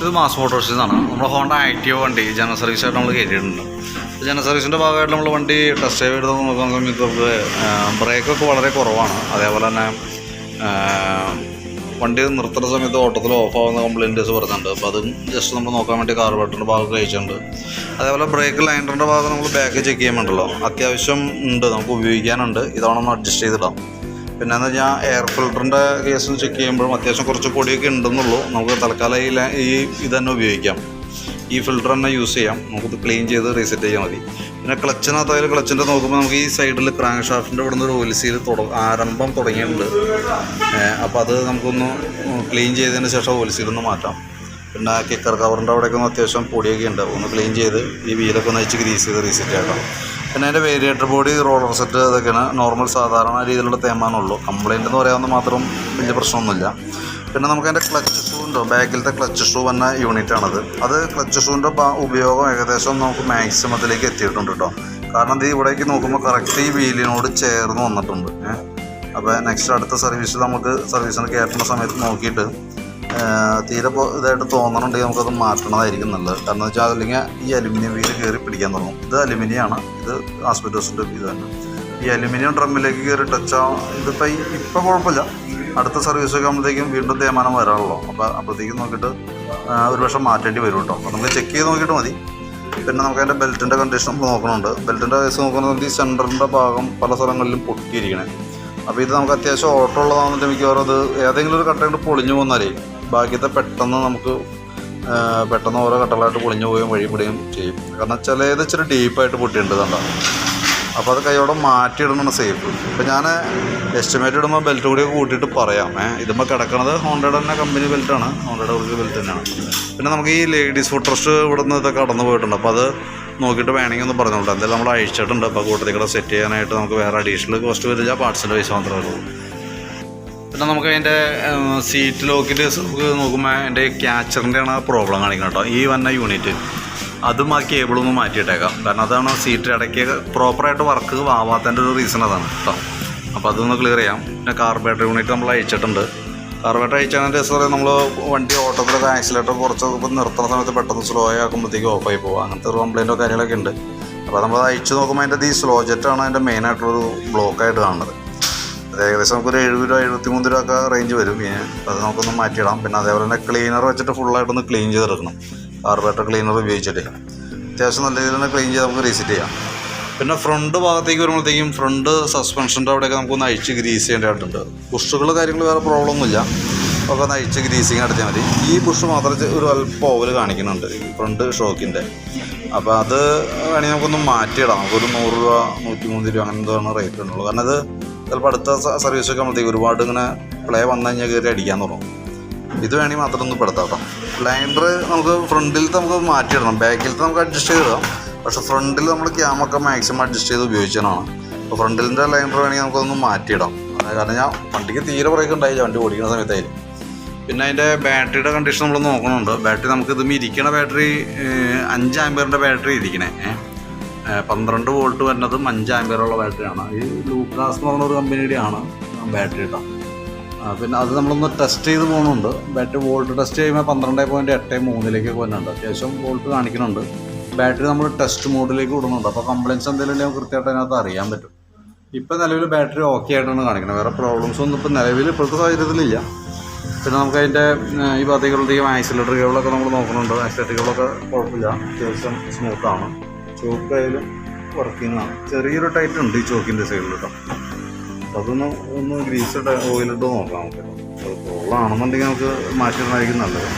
ഇത് മാസ് മോട്ടോഴ്സിൽ ആണ് നമ്മുടെ ഹോണ്ട ആക്റ്റീവ് വണ്ടി ജനറൽ സർവീസ് ആയിട്ട് നമ്മൾ കയറ്റിയിട്ടുണ്ട് ജനറൽ സർവീസിന്റെ ഭാഗമായിട്ട് നമ്മൾ വണ്ടി ടെസ്റ്റ് ഡ്രൈവ് എടുത്ത് നോക്കുന്ന സമയത്ത് നമുക്ക് ബ്രേക്കൊക്കെ വളരെ കുറവാണ്. അതേപോലെ തന്നെ വണ്ടി നിർത്തുന്ന സമയത്ത് ഓട്ടത്തിൽ ഓഫ് ആവുന്ന കംപ്ലയിന്റേഴ്സ് പറഞ്ഞിട്ടുണ്ട് അപ്പോൾ അതും ജസ്റ്റ് നമ്മൾ നോക്കാൻ വേണ്ടി കാർ കാർബറേറ്ററിന്റെ ഭാഗം കഴിച്ചിട്ടുണ്ട് അതേപോലെ ബ്രേക്ക് ലൈൻഡറിന്റെ ഭാഗം നമ്മൾ ബാക്ക് ചെക്ക് ചെയ്യാൻ വേണ്ടല്ലോ അത്യാവശ്യം ഉണ്ട് നമുക്ക് ഉപയോഗിക്കാനുണ്ട്. ഇതവണ അഡ്ജസ്റ്റ് ചെയ്തിടാം. പിന്നെ എന്ന് വെച്ചാൽ എയർ ഫിൽറ്ററിന്റെ കേസിൽ ചെക്ക് ചെയ്യുമ്പോഴും അത്യാവശ്യം കുറച്ച് പൊടിയൊക്കെ ഉണ്ടെന്നുള്ളൂ. നമുക്ക് തൽക്കാലം ഈ ഈ ഇത് തന്നെ ഉപയോഗിക്കാം. ഈ ഫിൽറ്റർ തന്നെ യൂസ് ചെയ്യാം. നമുക്കിത് ക്ലീൻ ചെയ്ത് റീസെറ്റ് ചെയ്യാൽ മതി. പിന്നെ ക്ലച്ചിനകത്തായാലും ക്ലച്ചിന്റെ നോക്കുമ്പോൾ നമുക്ക് ഈ സൈഡിൽ ക്രാങ്ക് ഷാഫ്റ്റിന്റെ ഇവിടെ നിന്ന് ഒരു ഒലിസിയിൽ തുട ആരംഭം തുടങ്ങിയിട്ടുണ്ട്. അപ്പോൾ അത് നമുക്കൊന്ന് ക്ലീൻ ചെയ്തതിന് ശേഷം നിന്ന് മാറ്റാം. പിന്നെ കിക്കർ കവറിന്റെ അവിടെയൊക്കെ ഒന്ന് അത്യാവശ്യം പൊടിയൊക്കെ ഉണ്ട്. ഒന്ന് ക്ലീൻ ചെയ്ത് ഈ വീലൊക്കെ ഒന്ന് അഴിച്ച് ഗ്രീസ് ചെയ്ത് റീസെറ്റ് ആക്കാം പിന്നെ അതിന്റെ വേരിയേറ്റർ ബോഡി റോളർ സെറ്റ് ഇതൊക്കെയാണ് നോർമൽ സാധാരണ രീതിയിലുള്ള തേമാനുള്ളൂ കംപ്ലൈന്റ് എന്ന് പറയാവുന്ന മാത്രം വലിയ പ്രശ്നമൊന്നുമില്ല. പിന്നെ നമുക്ക് അതിന്റെ ക്ലച്ച് ഷൂ ഉണ്ടോ? ബാക്കിലത്തെ ക്ലച്ച് ഷൂ എന്ന യൂണിറ്റ് ആണത്. അത് ക്ലച്ച് ഷൂവിന്റെ ഉപയോഗം ഏകദേശം നമുക്ക് മാക്സിമത്തിലേക്ക് എത്തിയിട്ടുണ്ട് കേട്ടോ കാരണം ഇത് ഇവിടേക്ക് നോക്കുമ്പോൾ കറക്റ്റ് ഈ വീലിനോട് ചേർന്ന് വന്നിട്ടുണ്ട്. അപ്പോൾ നെക്സ്റ്റ് അടുത്ത സർവീസ് നമുക്ക് സർവീസിന് കയറ്റുന്ന സമയത്ത് നോക്കിയിട്ട് തീരെ ഇതായിട്ട് തോന്നണുണ്ടെങ്കിൽ നമുക്കത് മാറ്റണതായിരിക്കും നല്ലത്. കാരണം വെച്ചാൽ അല്ലെങ്കിൽ ഈ അലുമിനിയം വീൽ കയറി പിടിക്കാൻ തുടങ്ങും. ഇത് അലുമിനിയം ആണ് ഇത് ആസ്പെറ്റോസിന്റെ ഇത് തന്നെ. ഈ അലുമിനിയം ഡ്രമ്മിലേക്ക് കയറി ടച്ച് ആവും ഇതിപ്പോൾ ഇപ്പോൾ ഇപ്പം കുഴപ്പമില്ല. അടുത്ത സർവീസ് ഒക്കെ ആകുമ്പോഴത്തേക്കും വീണ്ടും തേമാനം വരാനുള്ളൂ അപ്പോൾ അപ്പോഴത്തേക്കും നോക്കിയിട്ട് ഒരു വർഷം മാറ്റേണ്ടി വരും കേട്ടോ അപ്പോൾ നമുക്ക് ചെക്ക് ചെയ്ത് നോക്കിയിട്ട് മതി. പിന്നെ നമുക്ക് അതിന്റെ ബെൽറ്റിന്റെ കണ്ടീഷൻ നമ്മൾ നോക്കണുണ്ട്. ബെൽറ്റിന്റെ കേസ് നോക്കുന്നത് ഈ സെന്ററിന്റെ ഭാഗം പല സ്ഥലങ്ങളിലും പൊട്ടിയിരിക്കണേ. അപ്പോൾ ഇത് നമുക്ക് അത്യാവശ്യം ഓട്ടോ ഉള്ളതാണെന്നിട്ട് മിക്കവാറും അത് ഏതെങ്കിലും ഒരു കട്ടയിട്ട് പൊളിഞ്ഞു പോകുന്നാലേ ബാക്കിയത്തെ പെട്ടെന്ന് നമുക്ക് പെട്ടെന്ന് ഓരോ കട്ടകളായിട്ട് പൊളിഞ്ഞു പോവുകയും വഴിപ്പെടുകയും ചെയ്യും. കാരണം ചിലത് ഇച്ചിരി ഡീപ്പായിട്ട് പൊട്ടിയിട്ടുണ്ട് കണ്ടോ? അപ്പോൾ അത് കൈയോടെ മാറ്റിയിടണം സേഫ് ഇപ്പം ഞാൻ എസ്റ്റിമേറ്റ് ഇടുമ്പോൾ ബെൽറ്റ് കൂടി കൂട്ടിയിട്ട് പറയാം. ഇതുമ്പോൾ കിടക്കണത് ഹോണ്ടയുടെ തന്നെ കമ്പനി ബെൽറ്റാണ് ഹോണ്ടയുടെ ഒറിജിനൽ ബെൽറ്റ് തന്നെയാണ്. പിന്നെ നമുക്ക് ഈ ലേഡീസ് ഫുഡ് ട്രസ്റ്റ് ഇവിടെ നിന്ന് ഇതൊക്കെ കടന്നു പോയിട്ടുണ്ട്. അപ്പോൾ അത് നോക്കിയിട്ട് വേണമെങ്കിൽ ഒന്ന് പറഞ്ഞോളൂ എന്തായാലും നമ്മൾ അയച്ചിട്ടുണ്ട് അപ്പോൾ കൂട്ടത്തിൽ കൂടെ സെറ്റ് ചെയ്യാനായിട്ട് നമുക്ക് വേറെ അഡീഷണൽ കോസ്റ്റ് വരില്ല പാർട്സിന്റെ പൈസ മാത്രമേ ഉള്ളൂ. പിന്നെ നമുക്ക് അതിന്റെ സീറ്റ് ലോക്കിൽ നോക്കുമ്പോൾ അതിന്റെ ക്യാച്ചറിന്റെ ആണ് പ്രോബ്ലം കാണിക്കുന്നത് കേട്ടോ. ഈ വന്ന യൂണിറ്റ് അതും ആ കേബിളൊന്ന് മാറ്റിയിട്ടേക്കാം. കാരണം അതാണ് സീറ്റ് ഇടയ്ക്ക് പ്രോപ്പറായിട്ട് വർക്ക് ആവാത്തതിന്റെ ഒരു റീസൺ അതാണ് കേട്ടോ. അപ്പോൾ അതൊന്ന് ക്ലിയർ ചെയ്യാം. പിന്നെ കാർബേറ്റർ യൂണിറ്റ് നമ്മൾ അയച്ചിട്ടുണ്ട്. കാർബേറ്റർ അയച്ചാൽ രസം നമ്മൾ വണ്ടി ഓട്ടത്തിലൊക്കെ ആക്സിലേറ്റർ കുറച്ച് ഇപ്പം നിർത്തുന്ന സമയത്ത് പെട്ടെന്ന് സ്ലോ ആക്കുമ്പോഴത്തേക്ക് ഓഫായി പോകും അങ്ങനത്തെ ഒരു കംപ്ലൈന്റോ കാര്യങ്ങളൊക്കെ ഉണ്ട്. അപ്പോൾ നമ്മൾ അയച്ചു നോക്കുമ്പോൾ അതിന്റെ ഈ സ്ലോ ജെറ്റാണ് അതിന്റെ മെയിനായിട്ടുള്ളൊരു ബ്ലോക്കായിട്ട് കാണുന്നത്. ഏകദേശം നമുക്കൊരു എഴുപത് രൂപ എഴുപത്തി മൂന്ന് രൂപ ഒക്കെ റേഞ്ച് വരും അത് നമുക്കൊന്ന് മാറ്റിയിടാം. പിന്നെ അതേപോലെ തന്നെ ക്ലീനർ വെച്ചിട്ട് ഫുള്ളായിട്ടൊന്ന് ക്ലീൻ ചെയ്തെടുക്കണം. കാർബറേറ്റർ ക്ലീനർ ഉപയോഗിച്ചിട്ട്. അത്യാവശ്യം നല്ല രീതിയിൽ തന്നെ ക്ലീൻ ചെയ്ത് നമുക്ക് റീസെറ്റ് ചെയ്യാം. പിന്നെ ഫ്രണ്ട് ഭാഗത്തേക്ക് വരുമ്പോഴത്തേക്കും ഫ്രണ്ട് സസ്പെൻഷന്റെ അവിടെയൊക്കെ നമുക്കൊന്ന് അഴിച്ച് ഗ്രീസ് ചെയ്യേണ്ടതായിട്ടുണ്ട്. ബുഷുകൾ കാര്യങ്ങൾ വേറെ പ്രോബ്ലം ഒന്നുമില്ല. ഒക്കെ ഒന്ന് അഴിച്ച് ഗ്രീസിങ് നടത്തിയാൽ മതി. ഈ ബുഷ് മാത്രം ഒരു അല്പം ഓവൽ കാണിക്കുന്നുണ്ട്. ഫ്രണ്ട് ഷോക്കിന്റെ അപ്പോൾ അത് വേണമെങ്കിൽ നമുക്കൊന്ന് മാറ്റിയിടാം. നമുക്കൊരു നൂറ് രൂപ നൂറ്റി മൂന്ന് രൂപ അങ്ങനെ എന്താണ് റേറ്റ് ഉള്ളൂ. കാരണം അത് ചിലപ്പോൾ അടുത്ത സർവീസ് ഒക്കെ ആകുമ്പോഴത്തേക്ക് ഒരുപാട് ഇങ്ങനെ പ്ലേ വന്നു കഴിഞ്ഞാൽ കയറി അടിക്കാൻ തുടങ്ങും. ഇത് വേണമെങ്കിൽ മാത്രം ഒന്ന് പെടുത്താം ലൈൻഡർ നമുക്ക് ഫ്രണ്ടിലത്തെ നമുക്ക് മാറ്റിയിടണം. ബാക്കിലത്തെ നമുക്ക് അഡ്ജസ്റ്റ് ചെയ്തിടാം. പക്ഷേ ഫ്രണ്ടിൽ നമ്മൾ ക്യാമൊക്കെ മാക്സിമം അഡ്ജസ്റ്റ് ചെയ്ത് ഉപയോഗിച്ചതാണ് അപ്പോൾ ഫ്രണ്ടിലിന്റെ ലൈൻഡർ വേണമെങ്കിൽ നമുക്കൊന്ന് മാറ്റിയിടാം. കാരണം ഞാൻ വണ്ടിക്ക് തീരെ ബ്രേക്ക് ഉണ്ടായില്ല. വണ്ടി ഓടിക്കുന്ന സമയത്തായാലും. പിന്നെ അതിന്റെ ബാറ്ററിയുടെ കണ്ടീഷൻ നമ്മൾ നോക്കണുണ്ട്. ബാറ്ററി നമുക്ക് ഇതും ഇരിക്കണ ബാറ്ററി അഞ്ച് ആംബിയറിന്റെ ബാറ്ററി ഇരിക്കണേ പന്ത്രണ്ട് വോൾട്ട് വരുന്നതും അഞ്ച് ബാറ്ററി ബാറ്ററിയാണ് ഈ ലൂക്കാസ് എന്ന് പറഞ്ഞ ഒരു കമ്പനിയുടെ ആണ് ബാറ്ററി കേട്ടോ പിന്നെ അത് നമ്മളൊന്ന് ടെസ്റ്റ് ചെയ്ത് പോകുന്നുണ്ട്. ബാറ്ററി വോൾട്ട് ടെസ്റ്റ് ചെയ്യുമ്പോൾ പന്ത്രണ്ട് പോയിന്റ് എട്ട് മൂന്നിലേക്ക് പോകുന്നുണ്ട്. അത്യാവശ്യം വോൾട്ട് കാണിക്കുന്നുണ്ട്. ബാറ്ററി നമ്മൾ ടെസ്റ്റ് മോഡിലേക്ക് വിടുന്നുണ്ട്. അപ്പോൾ കംപ്ലയിൻസ് എന്തെങ്കിലും ഉണ്ടെങ്കിൽ കൃത്യമായിട്ട് അതിനകത്ത് അറിയാൻ പറ്റും. ഇപ്പോൾ നിലവിൽ ബാറ്ററി ഓക്കെ ആയിട്ടാണ് കാണിക്കുന്നത്. വേറെ പ്രോബ്ലംസ് ഒന്നും ഇപ്പം നിലവിൽ ഇപ്പോഴത്തെ സാഹചര്യത്തിലില്ല പിന്നെ നമുക്ക് അതിന്റെ ഈ ഭാഗത്തേക്കുള്ളത്തേക്കും ആക്സിലേറ്റർ കേബിളൊക്കെ നമ്മൾ നോക്കുന്നുണ്ട്. ആക്സിലേറ്റർ കേബിളൊക്കെ കുഴപ്പമില്ല. അത്യാവശ്യം സ്മൂത്താണ് ചോക്കായാലും വർക്കിങ്ങാണ് ചെറിയൊരു ടൈറ്റ് ഉണ്ട് ഈ ചോക്കിന്റെ സൈഡിൽ കേട്ടോ അതൊന്ന് ഒന്ന് ഗ്രീസിട്ട് ഓയിലിട്ട് നോക്കാം നമുക്ക്. ആണെന്നുണ്ടെങ്കിൽ നമുക്ക് മാറ്റിയിടണമായിരിക്കും നല്ലത്.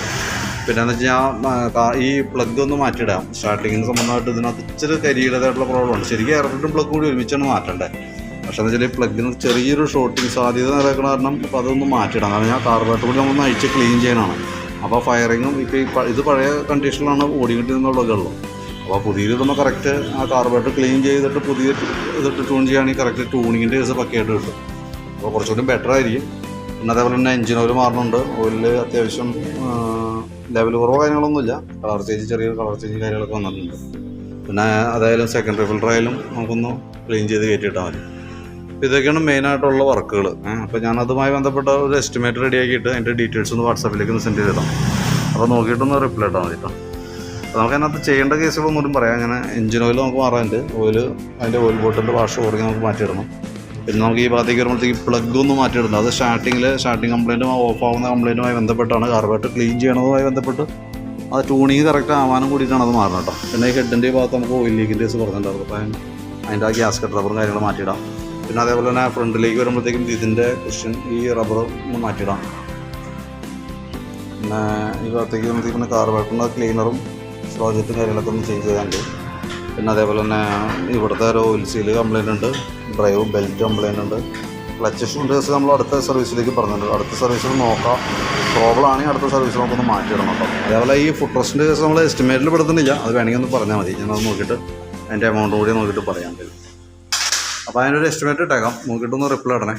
പിന്നെ എന്ന് വെച്ചാൽ ഈ പ്ലഗ് ഒന്ന് മാറ്റിയിടാം. സ്റ്റാർട്ടിങ്ങിന് സംബന്ധമായിട്ട് ഇതിനകത്ത് ഇച്ചിരി കരിയുടേതായിട്ടുള്ള ഉണ്ട്. ശരിക്കും ഇറക്കിട്ടും പ്ലഗ് കൂടി ഒരുമിച്ചാണ് മാറ്റേണ്ടത് പക്ഷേ എന്ന് വെച്ചാൽ ഈ പ്ലഗിന് ചെറിയൊരു ഷോർട്ടിങ് സാധ്യത നിലക്കണ കാരണം അപ്പോൾ അതൊന്ന് മാറ്റിയിടാം. കാരണം ഞാൻ കാർബറേറ്റർ കൂടി നമ്മളൊന്ന് അഴിച്ച് ക്ലീൻ ചെയ്യാനാണ്. അപ്പോൾ ഫയറിങ്ങും ഇപ്പോൾ ഈ ഇത് പഴയ കണ്ടീഷനിലാണ് ഓടിക്കൊണ്ടിരുന്ന പ്ലഗുള്ളൂ അപ്പോൾ പുതിയത് നമ്മൾ കറക്റ്റ് ആ കാർബറേറ്റർ ക്ലീൻ ചെയ്തിട്ട് പുതിയ ഇതിട്ട് ട്യൂൺ ചെയ്യുകയാണെങ്കിൽ കറക്റ്റ് ട്യൂണിങ്ങിന്റെ കേസ് പക്കയായിട്ട് കിട്ടും. അപ്പോൾ കുറച്ചുകൂടി ബെറ്റർ ആയിരിക്കും. പിന്നെ അതേപോലെ തന്നെ എഞ്ചിൻ ഓയിൽ മാറുന്നുണ്ട് ഓയിലിൽ അത്യാവശ്യം ലെവൽ കുറവോ കാര്യങ്ങളൊന്നുമില്ല. കളർ ചേഞ്ച് ചെറിയ കളർ ചേഞ്ച് കാര്യങ്ങളൊക്കെ വന്നിട്ടുണ്ട്. പിന്നെ അതായാലും സെക്കൻഡറി ഫിൽറ്റർ ആയാലും നമുക്കൊന്ന് ക്ലീൻ ചെയ്ത് കയറ്റിയിട്ടാൽ മതി. ഇതൊക്കെയാണ് മെയിനായിട്ടുള്ള വർക്കുകൾ അപ്പോൾ ഞാൻ അതുമായി ബന്ധപ്പെട്ട ഒരു എസ്റ്റിമേറ്റ് റെഡിയാക്കിയിട്ട് അതിന്റെ ഡീറ്റെയിൽസ് ഒന്ന് വാട്സാപ്പിലേക്ക് ഒന്ന് സെൻഡ് ചെയ്തിടാം അപ്പോൾ നോക്കിയിട്ടൊന്ന് റിപ്ലൈ ഇട്ടാൽ മതി കേട്ടോ നമുക്ക് അതിനകത്ത് ചെയ്യേണ്ട കേസുകളൊന്നും പറയാം. അങ്ങനെ എഞ്ചിൻ ഓയിൽ നമുക്ക് മാറാനുണ്ട്. ഓയിൽ അതിന്റെ ഓയിൽ ബോട്ടിന്റെ വാഷ് ഓർഗി നമുക്ക് മാറ്റിയിടണം. പിന്നെ നമുക്ക് ഈ ഭാഗത്തേക്ക് വരുമ്പോഴത്തേക്ക് പ്ലഗ് ഒന്ന് മാറ്റിയിടണം അത് സ്റ്റാർട്ടിങ്ങിൽ സ്റ്റാർട്ടിങ് കംപ്ലൈന്റും ഓഫ് ആവുന്ന കംപ്ലൈന്റുമായി ബന്ധപ്പെട്ടാണ്. കാർബറേറ്റർ ക്ലീൻ ചെയ്യണതുമായി ബന്ധപ്പെട്ട് അത് ട്യൂണിങ് കറക്റ്റ് ആവാനും കൂടിയിട്ടാണ് അത് മാറണം കേട്ടോ പിന്നെ ഈ ഹെഡിന്റെ ഭാഗത്ത് നമുക്ക് ഓയിൽ ലീക്കിന്റെ കേസ് പറഞ്ഞിട്ടുണ്ടായിരുന്നു. അപ്പോൾ അതിന്റെ ആ ഗ്യാസ് കട്ട് റബ്ബറും കാര്യങ്ങളും മാറ്റിയിടാം. പിന്നെ അതേപോലെ തന്നെ ഫ്രണ്ടിലേക്ക് വരുമ്പോഴത്തേക്കും ഇതിന്റെ കുഷൻ ഈ റബ്ബർ ഒന്ന് മാറ്റിയിടാം. പിന്നെ ഈ ഭാഗത്തേക്ക് വരുമ്പോഴത്തേക്കും പിന്നെ ക്ലീനറും പ്രോജക്റ്റും കാര്യങ്ങളൊക്കെ ഒന്ന് ചേഞ്ച് ചെയ്യാനുണ്ട് പിന്നെ അതേപോലെ തന്നെ ഇവിടുത്തെ ഒരു ഓയിൽ സീൽ കംപ്ലൈന്റ് ഉണ്ട് ഡ്രൈവ് ബെൽറ്റ് കംപ്ലൈന്റ് ഉണ്ട് ക്ലച്ച് ഷൂണ്ടേഴ്സ് നമ്മൾ അടുത്ത സർവീസിലേക്ക് പറഞ്ഞിട്ടുണ്ട്. അടുത്ത സർവീസിൽ നോക്കാം. പ്രോബ്ലം ആണെങ്കിൽ അടുത്ത സർവീസ് നമുക്കൊന്ന് മാറ്റിയിടണം കേട്ടോ. അതേപോലെ ഈ ഫുഡ് ട്രസ്റ്റിന്റെ കേസ് നമ്മൾ എസ്റ്റിമേറ്റിൽ പെടുത്തുന്നില്ല. അത് വേണമെങ്കിൽ ഒന്ന് പറഞ്ഞാൽ മതി. ഞാനത് നോക്കിയിട്ട് അതിന്റെ എമൗണ്ട് കൂടി നോക്കിയിട്ട് പറയാൻ പറ്റും അപ്പോൾ അതിനൊരു എസ്റ്റിമേറ്റ് ഇട്ടേക്കാം. നോക്കിയിട്ടൊന്ന് റിപ്ലൈ ഇടണേ.